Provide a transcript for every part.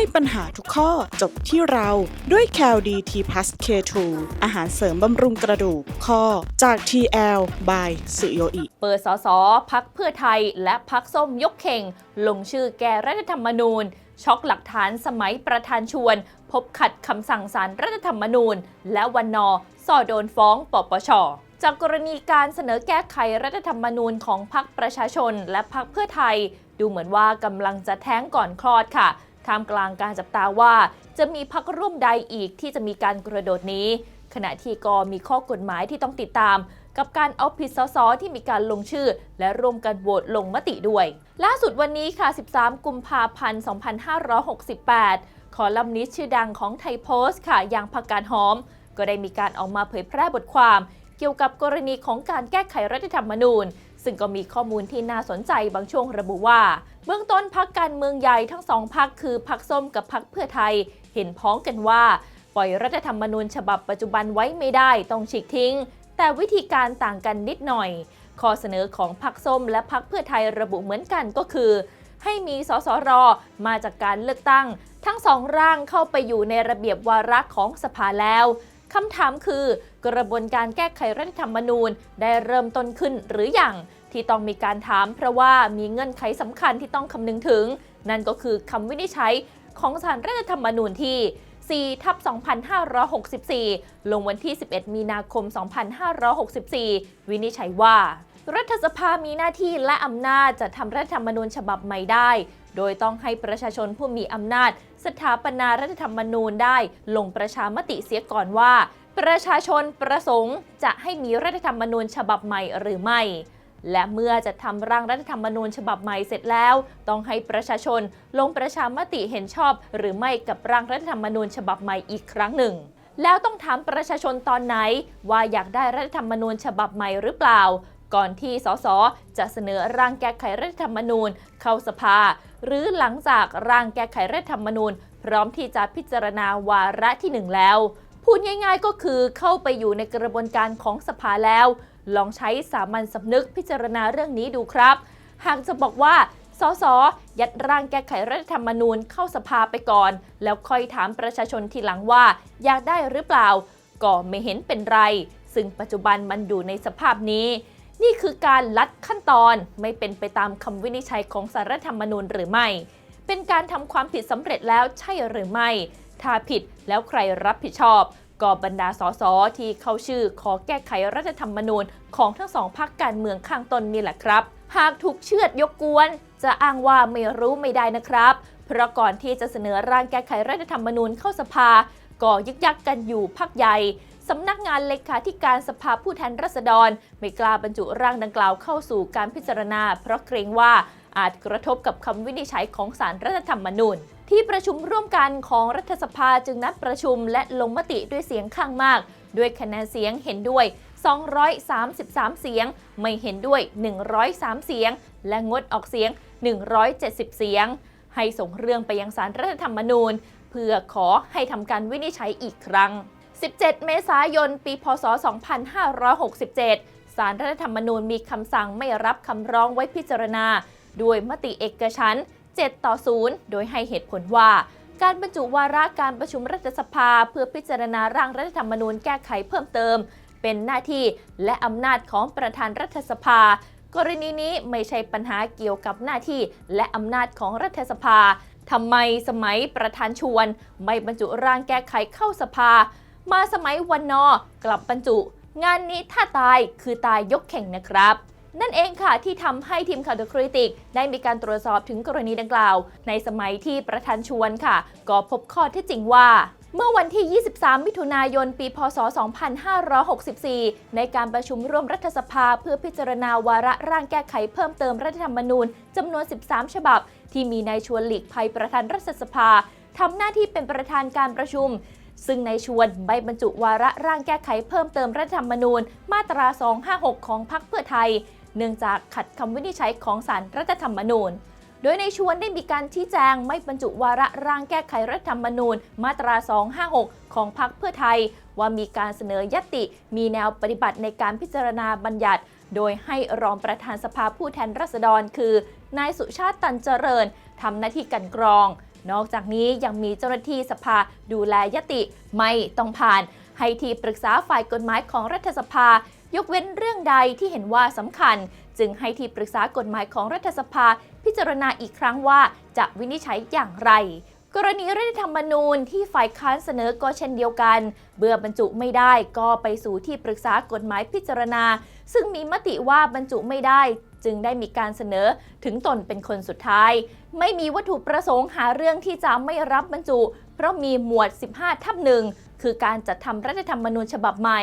ให้ปัญหาทุกข้อจบที่เราด้วย c a l d t p l u s K2 อาหารเสริมบำรุงกระดูกข้อจาก TL by สุโยอิ เปิดสสพักเพื่อไทยและพักส้มยกเข่ง ลงชื่อแก้รัฐธรรมนูญ ช็อกหลักฐานสมัยประธานชวน พบขัดคำสั่งสารรัฐธรรมนูญ และวันนอสอโดนฟ้องปปชจากกรณีการเสนอแก้ไขรัฐธรรมนูญของพรรคประชาชนและพรรคเพื่อไทย ดูเหมือนว่ากำลังจะแท้งก่อนคลอดค่ะ ท่ามกลางการจับตาว่า จะมีพรรคร่วมใดอีกที่จะมีการกระโดดนี้ ขณะที่ก็มีข้อกฎหมายที่ต้องติดตาม กับการเอาผิดสสที่มีการลงชื่อ และร่วมกันโหวตลงมติด้วย ล่าสุดวันนี้ค่ะ 13 กุมภาพันธ์ 2568 คอลัมนิสต์ชื่อดังของไทยโพสต์ค่ะอย่างพักการหอม ก็ได้มีการออกมาเผยแพร่บทความ เกี่ยวกับกรณีของการแก้ไขรัฐธรรมนูญ ซึ่งก็มีข้อมูลที่น่าสนใจบางช่วงระบุว่า เบื้องต้นพักการเมืองใหญ่ทั้งสองพักคือพักส้มกับพักเพื่อไทย เห็นพ้องกันว่า ปล่อยรัฐธรรมนูญฉบับปัจจุบันไว้ไม่ได้ต้องฉีกทิ้ง แต่วิธีการต่างกันนิดหน่อย ข้อเสนอของพักส้มและพักเพื่อไทยระบุเหมือนกันก็คือ ให้มีสสรมาจากการเลือกตั้ง ทั้งสองร่างเข้าไปอยู่ในระเบียบวาระของสภาแล้ว คำถามคือกระบวนการแก้ไขรัฐธรรมนูญได้เริ่มต้นขึ้นหรืออยังที่ต้องมีการถามเพราะว่ามีเงื่อนไขสำคัญที่ต้องคำนึงถึง นั่นก็คือคำวินิจฉัยของสารรัฐธรรมนูญที่4ทับ2564 ลงวันที่ 11 มีนาคม 2564 วินิจฉัยว่า รัฐสภามีหน้าที่และอำนาจจะทำรัฐธรรมนูญฉบับใหม่ได้ โดยต้องให้ประชาชนผู้มีอำนาจ สถาปนารัฐธรรมนูญได้ลงประชามติเสียก่อนว่า ประชาชนประสงค์จะให้มีรัฐธรรมนูญฉบับใหม่หรือไม่และเมื่อจะทำร่างรัฐธรรมนูญฉบับใหม่เสร็จแล้ว ต้องให้ประชาชนลงประชามติเห็นชอบ หรือไม่กับร่างรัฐธรรมนูญฉบับใหม่อีกครั้งหนึ่ง แล้วต้องถามประชาชนตอนไหน ว่าอยากได้รัฐธรรมนูญฉบับใหม่หรือเปล่า ก่อนที่สสจะเสนอร่างแก้ไขรัฐธรรมนูญ เข้าสภา หรือหลังจากร่างแก้ไขรัฐธรรมนูญ พร้อมที่จะพิจารณาวาระที่หนึ่งแล้ว พูดง่ายๆก็คือเข้าไปอยู่ในกระบวนการของสภาแล้ว ลองใช้สามัญสำนึกพิจารณาเรื่องนี้ดูครับ หากจะบอกว่าสสยัดร่างแก้ไขรัฐธรรมนูญเข้าสภาไปก่อน แล้วค่อยถามประชาชนทีหลังว่า อยากได้หรือเปล่า ก็ไม่เห็นเป็นไร ซึ่งปัจจุบันมันอยู่ในสภาพนี้ นี่คือการลัดขั้นตอนไม่เป็นไปตามคำวินิจฉัยของสารธรรมนูญหรือไม่ เป็นการทำความผิดสำเร็จแล้วใช่หรือไม่ ถ้าผิดแล้วใครรับผิดชอบก็บรรดาสสที่เข้าชื่อขอแก้ไขรัฐธรรมนูญของทั้งสองพรรคการเมืองข้างต้นนี่แหละครับ หากถูกเชือดยกกวน จะอ้างว่าไม่รู้ไม่ได้นะครับ เพราะก่อนที่จะเสนอร่างแก้ไขรัฐธรรมนูญเข้าสภา ก็ยึกยักกันอยู่พักใหญ่ สำนักงานเลขาธิการสภาผู้แทนราษฎร ไม่กล้าบรรจุร่างดังกล่าวเข้าสู่การพิจารณา เพราะเกรงว่าอาจกระทบกับคำวินิจฉัยของสารรัฐธรรมนูญที่ประชุมร่วมกันของรัฐสภาจึงนัดประชุมและลงมติด้วยเสียงข้างมาก ด้วยคะแนนเสียงเห็นด้วย 233 เสียง ไม่เห็นด้วย 103 เสียง และงดออกเสียง 170 เสียง ให้ส่งเรื่องไปยังสารรัฐธรรมนูญ เพื่อขอให้ทำการวินิจฉัยอีกครั้ง 17 เมษายน ปีพศ 2567 สารรัฐธรรมนูญมีคำสั่งไม่รับคำร้องไว้พิจารณา ด้วยมติเอกฉันท์7ต่อ 0 โดยให้เหตุผลว่า การบรรจุวาระการประชุมรัฐสภาเพื่อพิจารณาร่างรัฐธรรมนูญแก้ไขเพิ่มเติม เป็นหน้าที่และอำนาจของประธานรัฐสภา กรณีนี้ไม่ใช่ปัญหาเกี่ยวกับหน้าที่และอำนาจของรัฐสภาทำไมสมัยประธานชวน ไม่บรรจุร่างแก้ไขเข้าสภา มาสมัยวันนอกลับบรรจุ งานนี้ถ้าตายคือตายยกแข่งนะครับนั่นเองค่ะที่ทำให้ทีมข่าว The Critic ได้มีการตรวจสอบถึงกรณีดังกล่าว ในสมัยที่ประธานชวนค่ะ ก็พบข้อเท็จจริงว่า เมื่อวันที่ 23 มิถุนายน ปี พศ 2564 ในการประชุมร่วมรัฐสภาเพื่อพิจารณาวาระร่างแก้ไขเพิ่มเติมรัฐธรรมนูญจำนวน 13 ฉบับ ที่มีนายชวนหลีกภัยประธานรัฐสภาทำหน้าที่เป็นประธานการประชุม ซึ่งในชวนใบบรรจุวาระร่างแก้ไขเพิ่มเติมรัฐธรรมนูญ มาตรา 256 ของพรรคเพื่อไทย เนื่องจากขัดคำวินิจฉัยของศาลรัฐธรรมนูญ โดยในชวนได้มีการชี้แจงไม่บรรจุวาระร่างแก้ไขรัฐธรรมนูญ มาตรา 256 ของพรรคเพื่อไทย ว่ามีการเสนอยติ มีแนวปฏิบัติในการพิจารณาบัญญัติ โดยให้รองประธานสภาผู้แทนราษฎร คือนายสุชาติตันเจริญทำหน้าที่กันกรอง นอกจากนี้ยังมีเจ้าหน้าที่สภาดูแลยติไม่ต้องผ่าน ให้ที่ปรึกษาฝ่ายกฎหมายของรัฐสภา ยกเว้นเรื่องใดที่เห็นว่าสำคัญ จึงให้ที่ปรึกษากฎหมายของรัฐสภา พิจารณาอีกครั้งว่าจะวินิจฉัยอย่างไร กรณีรัฐธรรมนูญที่ฝ่ายค้านเสนอก็เช่นเดียวกัน เบื่อบรรจุไม่ได้ก็ไปสู่ที่ปรึกษากฎหมายพิจารณา ซึ่งมีมติว่าบรรจุไม่ได้ จึงได้มีการเสนอถึงตนเป็นคนสุดท้าย ไม่มีวัตถุประสงค์หาเรื่องที่จะไม่รับบรรจุ เพราะมีหมวด 15 ทับหนึ่งคือการจัดทำรัฐธรรมนูญฉบับใหม่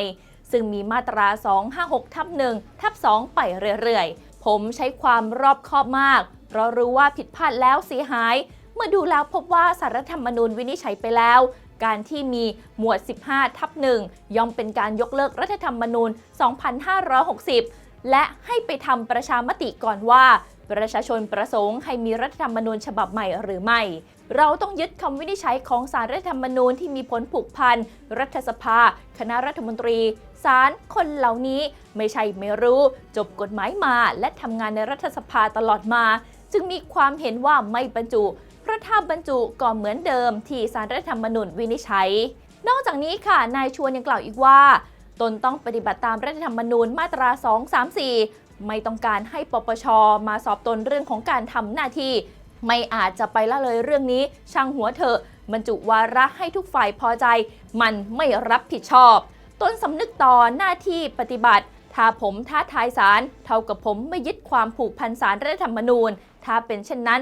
ซึ่งมีมาตรา 256ทับ1ทับ2ไปเรื่อยๆ ผมใช้ความรอบคอบมาก เพราะรู้ว่าผิดพลาดแล้วเสียหาย เมื่อดูแล้วพบว่าสารรัฐธรรมนูญวินิจฉัยไปแล้ว การที่มีหมวด 15 ทับ1ย่อมเป็นการยกเลิกรัฐธรรมนูญ 2560 และให้ไปทำประชามติก่อนว่า ประชาชนประสงค์ให้มีรัฐธรรมนูญฉบับใหม่หรือไม่ เราต้องยึดคำวินิจฉัยของสารรัฐธรรมนูญที่มีผลผูกพัน รัฐสภา คณะรัฐมนตรีศาลคนเหล่านี้ไม่ใช่ไม่รู้ จบกฎหมายมา และทำงานในรัฐสภาตลอดมา จึงมีความเห็นว่าไม่บรรจุ พราะถ้าบรรจุก็เหมือนเดิมที่สารรัฐธรรมนูญวินิจฉัย นอกจากนี้ค่ะ นายชวนยังกล่าวอีกว่า ตนต้องปฏิบัติตามรัฐธรรมนูญมาตรา 234 ไม่ต้องการให้ปปช มาสอบตนเรื่องของการทำหน้าที่ ไม่อาจจะไปละเลยเรื่องนี้ ช่างหัวเถอะบรรจุวาระให้ทุกฝ่ายพอใจ มันไม่รับผิดชอบ ตนสำนึกต่อหน้าที่ปฏิบัติ ถ้าผมท้าทายศาลเท่ากับผมไม่ยึดความผูกพันศาลรัฐธรรมนูญ ถ้าเป็นเช่นนั้น